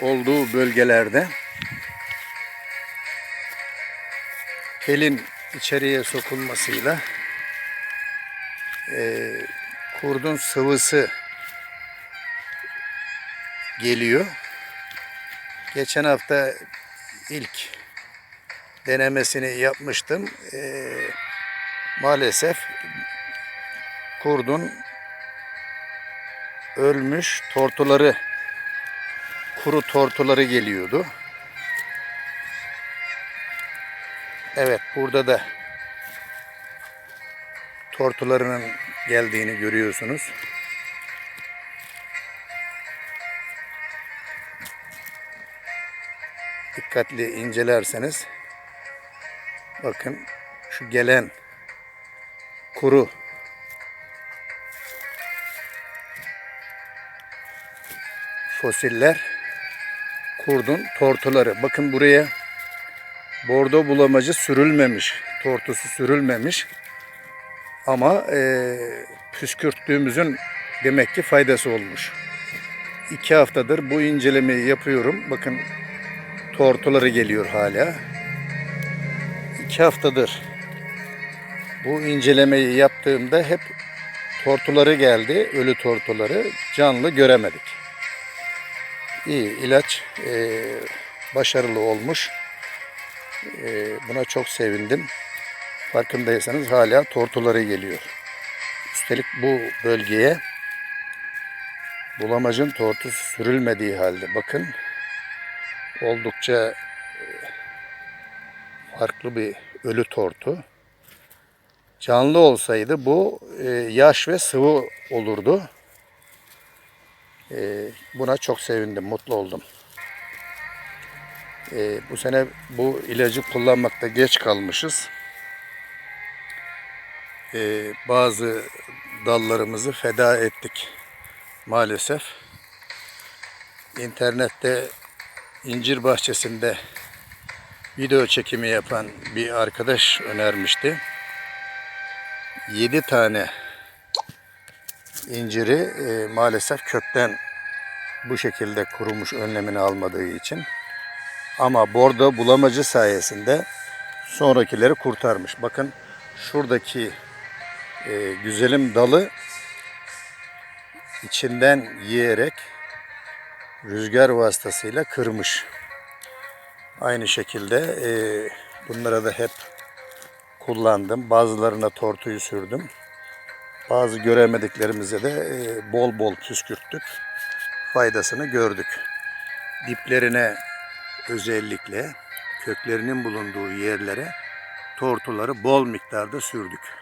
olduğu bölgelerde telin içeriye sokulmasıyla e, kurdun sıvısı geliyor. Geçen hafta ilk denemesini yapmıştım. E, maalesef kurdun ölmüş tortuları kuru tortuları geliyordu. Evet burada da tortularının geldiğini görüyorsunuz. Dikkatli incelerseniz bakın şu gelen kuru fosiller kurdun tortuları. Bakın buraya bordo bulamacı sürülmemiş. Tortusu sürülmemiş. Ama e, püskürttüğümüzün demek ki faydası olmuş. İki haftadır bu incelemeyi yapıyorum. Bakın tortuları geliyor hala. İki haftadır bu incelemeyi yaptığımda hep tortuları geldi. Ölü tortuları. Canlı göremedik. İyi ilaç e, başarılı olmuş. E, buna çok sevindim. Farkındaysanız hala tortuları geliyor. Üstelik bu bölgeye bulamacın tortusu sürülmediği halde bakın oldukça e, farklı bir ölü tortu. Canlı olsaydı bu e, yaş ve sıvı olurdu. E, buna çok sevindim, mutlu oldum. E, bu sene bu ilacı kullanmakta geç kalmışız. E, bazı dallarımızı feda ettik maalesef. İnternette incir bahçesinde video çekimi yapan bir arkadaş önermişti. 7 tane inciri e, maalesef kökten bu şekilde kurumuş önlemini almadığı için. Ama bordo bulamacı sayesinde sonrakileri kurtarmış. Bakın şuradaki e, güzelim dalı içinden yiyerek rüzgar vasıtasıyla kırmış. Aynı şekilde e, bunlara da hep kullandım. Bazılarına tortuyu sürdüm. Bazı göremediklerimize de e, bol bol püskürttük. Faydasını gördük. Diplerine özellikle köklerinin bulunduğu yerlere tortuları bol miktarda sürdük.